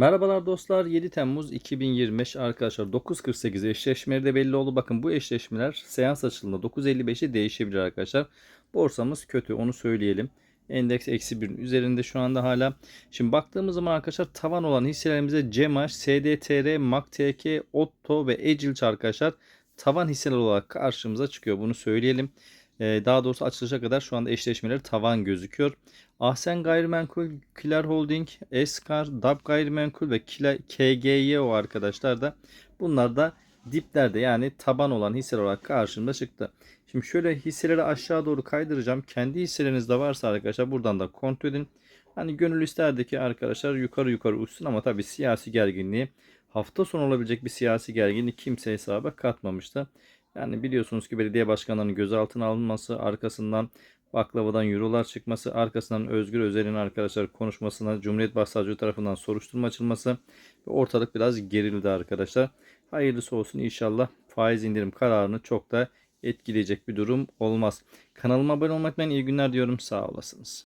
Merhabalar dostlar 7 Temmuz 2025 arkadaşlar 9.48 eşleşmeleri de belli oldu. Bakın bu eşleşmeler seans açılımında 9.55'e değişebilir arkadaşlar. Borsamız kötü onu söyleyelim. Endeks eksi 1'in üzerinde şu anda hala. Şimdi baktığımız zaman arkadaşlar tavan olan hisselerimize Cemaş, SDTR, MAKTK, Otto ve Ecilç arkadaşlar tavan hisseler olarak karşımıza çıkıyor. Bunu söyleyelim. Ee, daha doğrusu açılışa kadar şu anda eşleşmeleri tavan gözüküyor. Ahsen Gayrimenkul, Kiler Holding, Eskar, DAP Gayrimenkul ve Kila- KGYO arkadaşlar da bunlar da diplerde yani taban olan hisseler olarak karşımda çıktı. Şimdi şöyle hisseleri aşağı doğru kaydıracağım. Kendi hisseleriniz de varsa arkadaşlar buradan da kontrol edin. Hani gönül isterdi ki arkadaşlar yukarı yukarı uçsun ama tabii siyasi gerginliği hafta sonu olabilecek bir siyasi gerginlik kimse hesaba katmamıştı. Yani biliyorsunuz ki belediye başkanlarının gözaltına alınması, arkasından baklavadan eurolar çıkması, arkasından Özgür Özel'in arkadaşlar konuşmasına Cumhuriyet Başsavcılığı tarafından soruşturma açılması ve ortalık biraz gerildi arkadaşlar. Hayırlısı olsun inşallah faiz indirim kararını çok da etkileyecek bir durum olmaz. Kanalıma abone olmaktan iyi günler diyorum. Sağ olasınız.